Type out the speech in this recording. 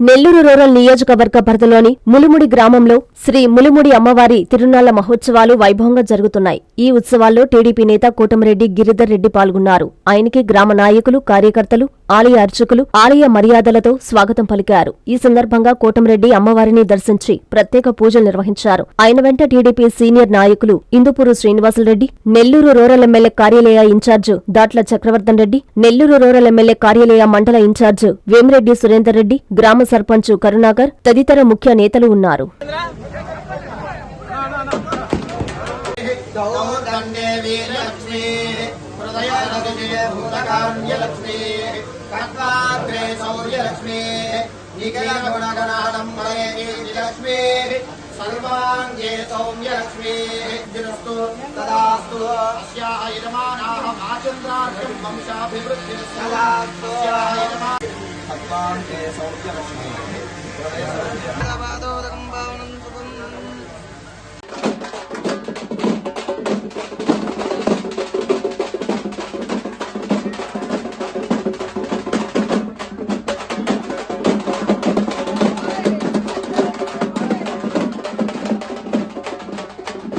Nellore rural నియోజకవర్గ పరిధిలోని ములుముడి గ్రామంలో శ్రీ ములుముడి అమ్మవారి తిరునాళ్ళ మహోత్సవాలు వైభవంగా జరుగుతున్నాయి. ఈ ఉత్సవాల్లో టీడీపీ నేత కోటమిరెడ్డి గిరిధర్ రెడ్డి పాల్గొన్నారు. ఆయనకి గ్రామ నాయకులు కార్యకర్తలు ఆలయ అర్చకులు ఆలయ మర్యాదలతో స్వాగతం పలికారు. ఈ సందర్భంగా కోటమిరెడ్డి అమ్మవారిని దర్శించి ప్రత్యేక పూజలు నిర్వహించారు. ఆయన వెంట టీడీపీ సీనియర్ నాయకులు ఇందుపూరు శ్రీనివాసులరెడ్డి నెల్లూరు రూరల్ ఎమ్మెల్యే కార్యాలయ in charge Datla Chakravardhan Reddy Nellore rural MLA కార్యాలయ మండల ఇన్ఛార్జ్ వేమిరెడ్డి సురేందర్ రెడ్డి గ్రామ సర్పంచ్ కరుణాకర్ తదితర ముఖ్య నేతలు ఉన్నారు. దౌర్దండే వీరలక్ష్మీ హృదయరజే భూతకార్యలక్ష్మీ కర్తాగ్రే శౌర్యలక్ష్మీ నిఖిల గుణగణాడంబరే లక్ష్మీ సర్వాంగే సౌమ్యలక్ష్మీ దినస్తు తదాస్తు అస్యాహ యజమానాః ఆచంద్రార్థం వంశాభివృద్ధి సదాస్తు సర్వాంగే సౌమ్యలక్ష్మీ